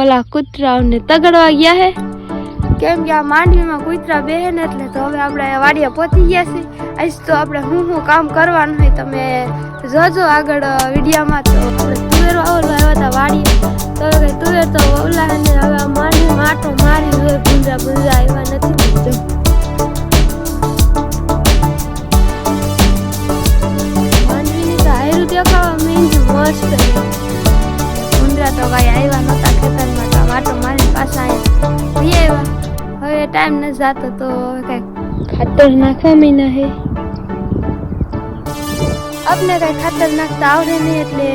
ઓલા કૂતરાઓને તગડવા ગયા હે? કેમ કે આ માંડવીમાં કૂતરા બેહે એટલે તો હવે આપણે વાડિયા પહોંચી ગયા છે આજ તો આપણે હું હું કામ કરવાનું હોય તમે જોજો આગળ વિડીયામાં. તો આપણે તુવેરો આવ્યા હતા વાડીએ. તો તુવેર તો ને હવે આ માંડવીમાં આટો મારી ભૂંજા ભૂંજા આવ્યા નથી. ટાઈમ ન જતો તો હવે ખાતર નાખવા મહિના હે. આપને કઈ ખાતર નાખતા આવડે નહીં એટલે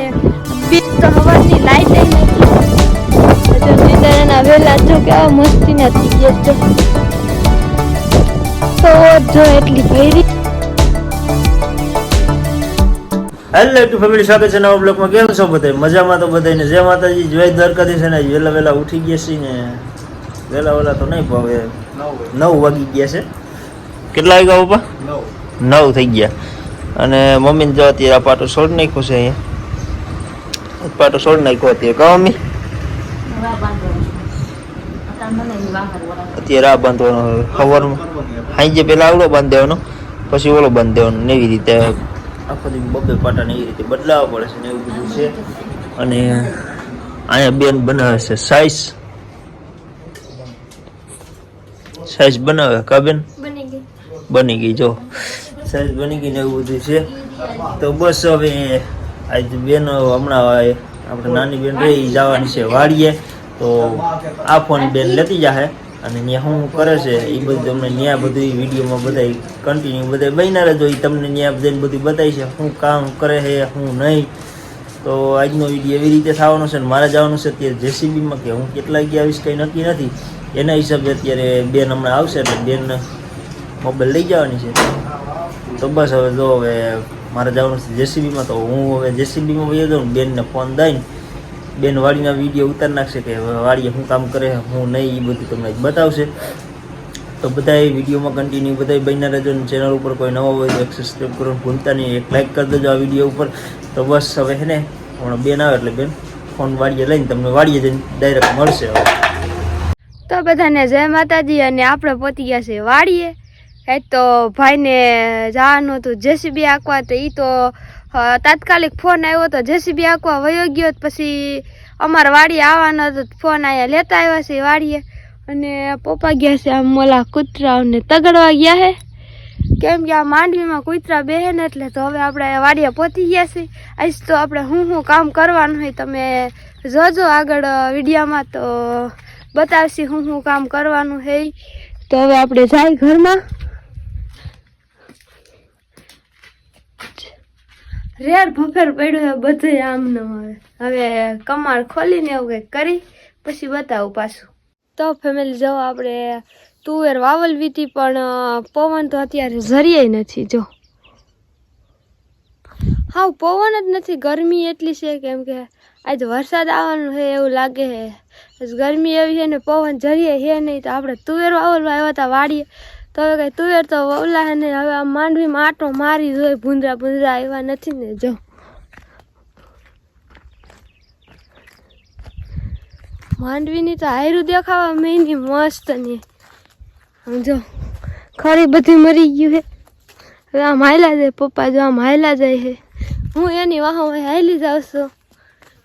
બીજ તો હવાની લાઈટ નથી. જો નીંદરના વેલા જો કેવા મસ્તી નથી ગયા જો તો જો એટલી ભરી હેલો ટુ ફેમિલી સ્વાગત છે નવા બ્લોકમાં કેમ છો બધા? મજામાં તો બધાને જય માતાજી જય દ્વારકાધીશ છે ને વહેલા વહેલા ઉઠી ગયા છીએ ને. વહેલા વહેલા તો નહીં ભાવે. નવ વાગી ગયા છે. કેટલા વાગ્યા પપ્પા? નવ. થઈ ગયા. અને મમ્મીને જો અત્યારે આ પાટો છોડ નાખ્યો છે અહીંયા. પાટો છોડ નાખ્યો અત્યારે. કહો મમ્મી? અત્યારે આ બાંધવાનો ખબરમાં હાઈ જે પેલા આવડો બાંધ દેવાનો પછી ઓલો બાંધ દેવાનો. ને એવી રીતે આખો દી બબે પાટા ને એવી રીતે બદલાવવા પડે છે ને એવું બધું છે. અને અહીંયા બેન બનાવે છે સાઈઝ સાઈઝ બનાવે કાબેન બની? ગઈ. જો. સાઈઝ બની ગઈ ને એવું બધું છે. તો બસ હવે આજ બેન હમણાં આપણે નાની બેન રહી જવાની છે વાડીએ. તો આ ફોન બેન લેતી જાહે અને ત્યાં શું કરે છે એ બધું તમને ત્યાં બધું વિડીયોમાં બધા કન્ટિન્યુ બધા બન્યા રહેજો એ તમને ત્યાં બધા બધું બતાવી છે શું કામ કરે છે શું નહીં. તો આજનો વીડિયો એવી રીતે થવાનો છે ને મારે જવાનું છે અત્યારે જેસીબીમાં કે હું કેટલા ગયા આવીશ કંઈ નક્કી નથી. એના હિસાબે અત્યારે બેન હમણાં આવશે એટલે બેન મોબાઈલ લઈ જવાની છે. તો બસ હવે જો હવે મારે જવાનું છે જેસીબીમાં, તો હું હવે જેસીબીમાં વહી જાઉં બેનને ફોન દઈને, બેન વાડીના વીડિયો ઉતાર નાખશે કે હવે વાડીએ શું કામ કરે, હું નહીં એ બધું તમને બતાવશે. તો બધા વિડીયોમાં કન્ટિન્યુ બધા બન્યા રહેજો ચેનલ ઉપર કોઈ નવો હોય તો એક સબસ્ક્રાઈબ કરવાનું ભૂલતા નહીં, એક લાઈક કરી દેજો આ વીડિયો ઉપર. તો બસ હવે હે ને, હમણાં બેન આવે એટલે બેન ફોન વાડીએ લઈને તમને વાડીએ જઈને ડાયરેક્ટ મળશે હવે. તો બધાને જય માતાજી અને આપણે પહોંચી ગયા છે વાડીએ. એ તો ભાઈને જવાનું હતું જેસીબી આંકવા, તો એ તો તાત્કાલિક ફોન આવ્યો તો જેસીબી આંકવા વયો ગયો પછી અમારા વાડીએ આવવાનો હતો ફોન અહીંયા લેતા આવ્યા છે વાડીએ. અને પપ્પા ગયા છે આમ મોલા કૂતરાઓને તગડવા ગયા છે. કેમ કે આ માંડવીમાં કૂતરા બેહે એટલે તો હવે આપણે વાડીએ પહોંચી ગયા છે આજ તો આપણે હું શું કામ કરવાનું હોય તમે જોજો આગળ વિડીયામાં તો બતાવશે હું શું કામ કરવાનું છે તો હવે આપણે જાય ઘરમાં. રેર ભફેર પડ્યું બધે આમ ન હવે. હવે કમાળ ખોલીને એવું કંઈક કરી, પછી બતાવું પાછું. તો ફેમિલી જો આપણે તુવેર વાવલવી હતી, પણ પવન તો અત્યારે ઝરીએ નથી, જો. હા પવન જ નથી, ગરમી એટલી છે, કેમ કે આજે વરસાદ આવવાનું છે એવું લાગે છે. ગરમી એવી છે ને પવન જરીએ છે નહીં તો આપણે તુવેર વાવલવા આવ્યા હતા વાડીએ. તો હવે કઈ તુવેર તો વવલા ને હવે આ માંડવીમાં આટો મારી જોઈએ ભૂંદરા ભૂંદરા આવ્યા નથી ને જો. માંડવીની તો હાયરું દેખાવા માંડી મસ્ત ને. આમ જો, ખરી બધી મરી ગયું છે. હવે આમ હાયલા જાય પપ્પા જો આમ હાયલા જાય છે. હું એની વાહ હાયલી જાઉં છું.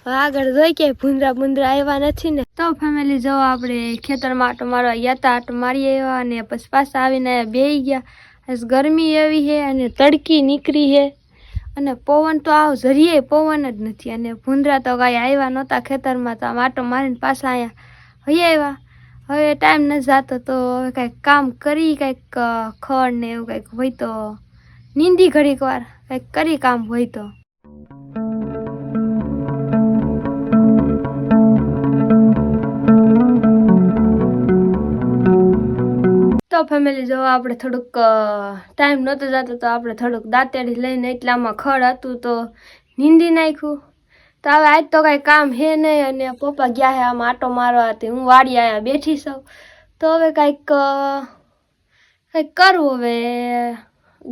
આગળ જોઈ કે ભૂંદરા ભૂંદરા આવ્યા નથી ને. તો ફેમિલી જો આપણે ખેતરમાં આટો મારવા ગયા હતા, આટો મારી આવ્યા અને પછી પાછા આવીને બેહી ગયા. ગરમી એવી છે અને તડકી નીકળી છે. અને પવન તો આવ ઝરીએ, પવન જ નથી. અને ભૂંદરા તો કાંઈ આવ્યા નહોતા ખેતરમાં, તો આમ આટો મારીને પાછા અહીંયા હઈ આવ્યા. હવે ટાઈમ ન જતો તો હવે કાંઈક કામ કરી, કાંઈક ખડ ને એવું કાંઈક હોય તો, નીંદી ઘડીક વાર કાંઈક કરી કામ હોય તો. તો ફેમિલી જો આપણે થોડુંક ટાઈમ નહોતો જતો તો આપણે થોડુંક દાંતેડી લઈને એટલામાં ખડ હતું તો નીંદી નાખ્યું. તો હવે આજ તો કાંઈ કામ હે નહીં અને પપ્પા ગયા હે આમ આટો મારવા હતી હું વાડી આયા બેઠી છું. તો હવે કાંઈક કંઈક કરવું હવે,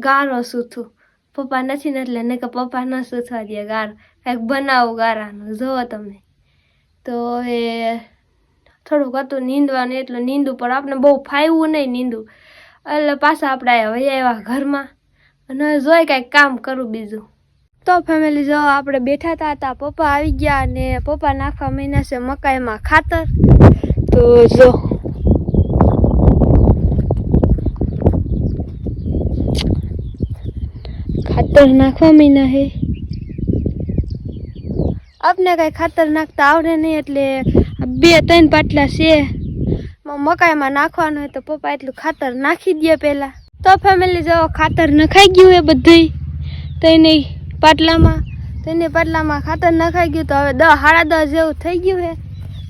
ગારો સૂથું. પપ્પા નથી ને એટલે નહીં કે પપ્પા ન સૂથવા દે ગાર. કંઈક બનાવું ગારાનું જુઓ તમે. તો હવે થોડુંક હતું નીંદવાનું, એટલું નીંદુ પણ આપણે બહુ ફાવ્યું નહીં નીંદું. એટલે પાછા આપણે હવે આવ્યા ઘરમાં. અને જોઈએ કાંઈક કામ કરું બીજું. તો ફેમિલી જો આપણે બેઠા હતા હતા પપ્પા આવી ગયા અને પપ્પા નાખવા મહિના છે મકાઈમાં ખાતર. તો જો. ખાતર નાખવા મહિના હે આપને કાંઈ ખાતર નાખતા આવડે નહીં એટલે બે ત્રણ પાટલા છે. મકાઈમાં નાખવાનું હોય તો પપ્પા એટલું ખાતર નાખી દે પહેલાં. તો ફેમિલી જો ખાતર નખાઈ ગયું એ બધું તેની પાટલામાં તેની પાટલામાં ખાતર નખાઈ ગયું તો હવે દસ સાડા દસ જેવું થઈ ગયું છે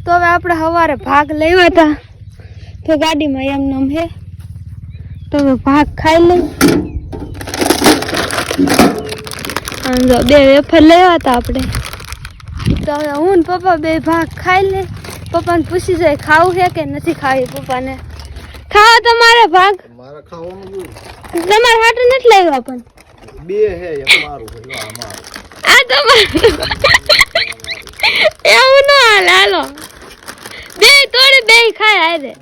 તો હવે આપણે સવારે ભાગ લેવા હતા તો ગાડીમાં એમ નમ હે. તો હવે ભાગ ખાઈ લઈ બે વેફર લેવા હતા આપણે. તો હવે હું ને પપ્પા બે ભાગ ખાઈ લે. પપ્પાને પૂછી જાય ખાવું છે કે નથી ખાવી પપ્પાને? ખાવા તમારે ભાગ? મારા ખાવાનું. તમારે હાટું નથી લાવ્યો પણ? બે હે એક મારું છે, આ મારું. આ તમારું. એવું ન હાલે હાલો. બે તોડી બે ખાય હારે.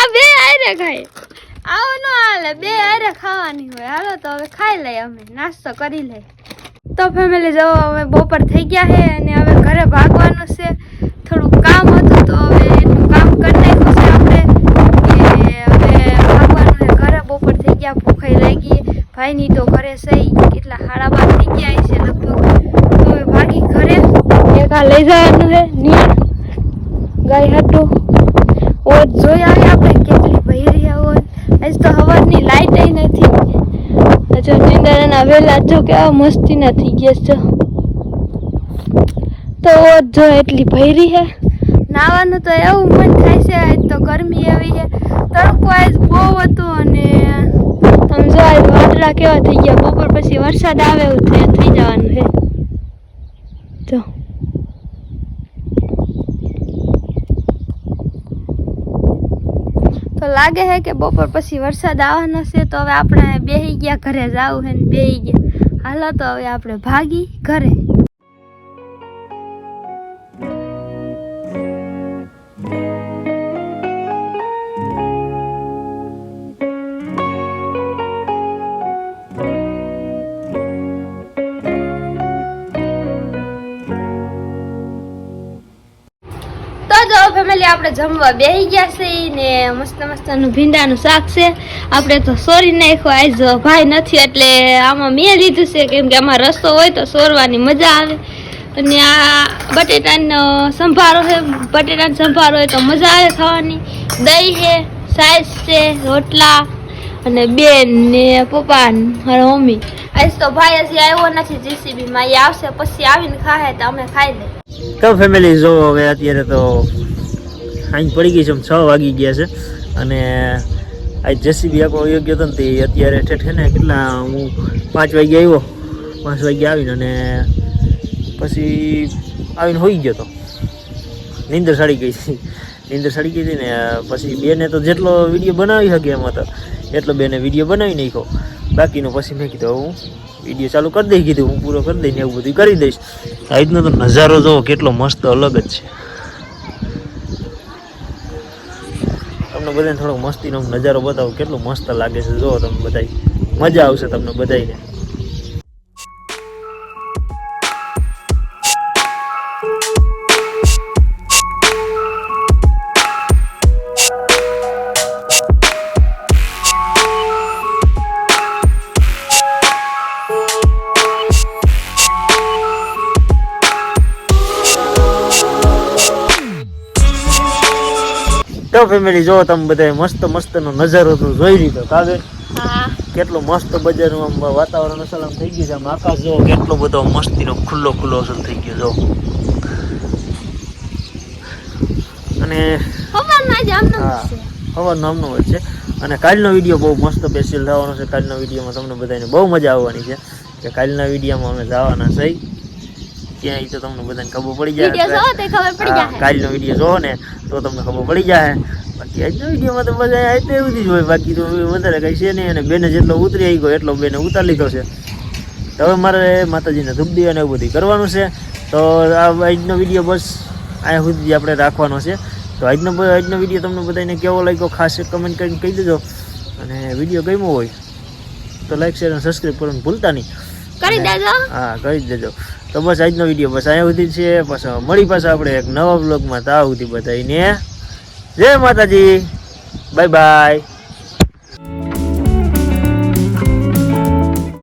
આ બે હારે ખાય. આવું ન હાલે બે હારે ખાવાની હોય. હાલો તો હવે ખાઈ લઈએ અમે નાસ્તો કરી લઈએ. તો ફેમિલી જવો હવે બપોર થઈ ગયા છે અને હવે ઘરે ભાગવાનું છે થોડું કામ હતું તો હવે એનું કામ કરી નાખ્યું છે આપણે કે હવે ભાગવાનું છે ઘરે બપોર થઈ ગયા ભૂખાઈ લાગી ભાઈની તો ઘરે સહી કેટલા હાડા બાર થઈ ગયા છે લગભગ. તો હવે ભાગી ઘરે. એક લઈ જવાનું છે, નિયર. ગાય હતું ઓત જોઈ આવી આપણે કેટલી ભઈ રહ્યા હોય. આજ તો હવાની લાઈટ નથી. હજુ ચિંદાના વેલા જો કેવા મસ્તી નથી ગયા છે. તો ઓત જો એટલી ભૈરી હે. નાવાનું તો એવું મન થાય છે, આજ તો ગરમી એવી છે. તડકો આજ બહુ હતું અને આમ આજ વાદળા કેવા થઈ ગયા, બપોર પછી વરસાદ આવે એવું થઈ જવાનું છે. તો તો લાગે છે કે બપોર પછી વરસાદ આવવાનો છે, તો હવે આપણે બેહી ગયા ઘરે, જવું છે ને બેહી ગયા. હાલો તો હવે આપણે ભાગી ઘરે. આપણે જમવા બેસી ગયા છે ને મસ્ત મસ્તનું ભીંડાનું શાક છે. આપણે તો સોરી નાખ્યો, આજ ભાઈ નથી, એટલે આમાં મેં લીધું છે કેમ કે આમાં રસ્તો હોય તો સોરવાની મજા આવે. અને આ બટેટાનો સંભારો છે, બટેટાનો સંભારો હોય તો મજા આવે ખાવાની. દહીં છે સાઈઝ છે, રોટલા અને બેન ને પપ્પા અને મમ્મી. આજ તો ભાઈ હજી આવ્યો નથી જીસીબી માં એ આવશે પછી આવીને ખાય તો અમે ખાઈ લઈએ. તો ફેમિલી જો હવે અત્યારે તો? સાંજ પડી ગઈ છે છ વાગી ગયા છે. અને આ જેસીબી આખો યોગ્ય હતો ને તે અત્યારે ઠેઠે ને કેટલા, હું પાંચ વાગે આવ્યો. પાંચ વાગે આવીને અને પછી આવીને હોઈ ગયો તો. નીંદર સડી ગઈ હતી. નીંદર સડી ગઈ હતી ને પછી બેને તો જેટલો વીડિયો બનાવી શકે એમ હતો, એટલો બેને વીડિયો બનાવી નાખ્યો. બાકીનો પછી મેં કીધું, હું વીડિયો ચાલુ કરી દઈ, કીધું, હું પૂરો કરી દઈને એવું બધું કરી દઈશ. આ રીતનો તો નજારો જોવો, કેટલો મસ્ત અલગ જ છે. તમને બધાને થોડોક મસ્તીનો નજારો બતાવો, કેટલો મસ્ત લાગે છે. જો તમે બધા મજા આવશે તમને બધાયને. ફેમિલી જો તમે બધાય મસ્ત મસ્તનો નજારો તો જોઈ લીધો. કાગે કેટલો મસ્ત બજારમાં આમ વાતાવરણ સલામ થઈ ગયું છે. આમ આકાશ જો કેટલો બધો મસ્તીનો ખુલ્લો ખુલ્લો અસલ થઈ ગયો જો. અને હવા નામનો હોય છે. અને કાલનો વીડિયો બહુ મસ્ત સ્પેશિયલ થવાનો છે. કાલના વિડીયોમાં તમને બધાને બહુ મજા આવવાની છે. કે કાલના વિડીયોમાં અમે જવાના છે. ક્યાં તો તમને બધાને ખબર પડી જાય કાલનો વીડિયો જોવો ને તો તમને ખબર પડી જાય. બાકી આજનો વિડીયોમાં તો બધા આજ તો એવું જ હોય. બાકી તો વધારે કઈ છે નહીં અને બેને જેટલો ઉતરી આવી ગયો એટલો બેને ઉતારી લીધો છે. તો હવે મારે માતાજીને ધૂપ દીવા ને એવું બધું કરવાનું છે. તો આ આજનો વીડિયો બસ અહીંયા સુધી આપણે રાખવાનો છે. તો તો આજનો આજનો વીડિયો તમને બધાને કેવો લાગ્યો ખાસ કમેન્ટ કરીને કહી દેજો. અને વીડિયો ગમ્યો હોય તો લાઈક શેર અને સબસ્ક્રાઈબ કરવાનું ભૂલતા નહીં. કરી દેજો. હા કરી દેજો. તો બસ આજનો વીડિયો બસ અહીંયા સુધી છે. પછી મળી પાછા આપણે એક નવા બ્લોગમાં તાવ સુધી બધાને જય માતાજી. Bye bye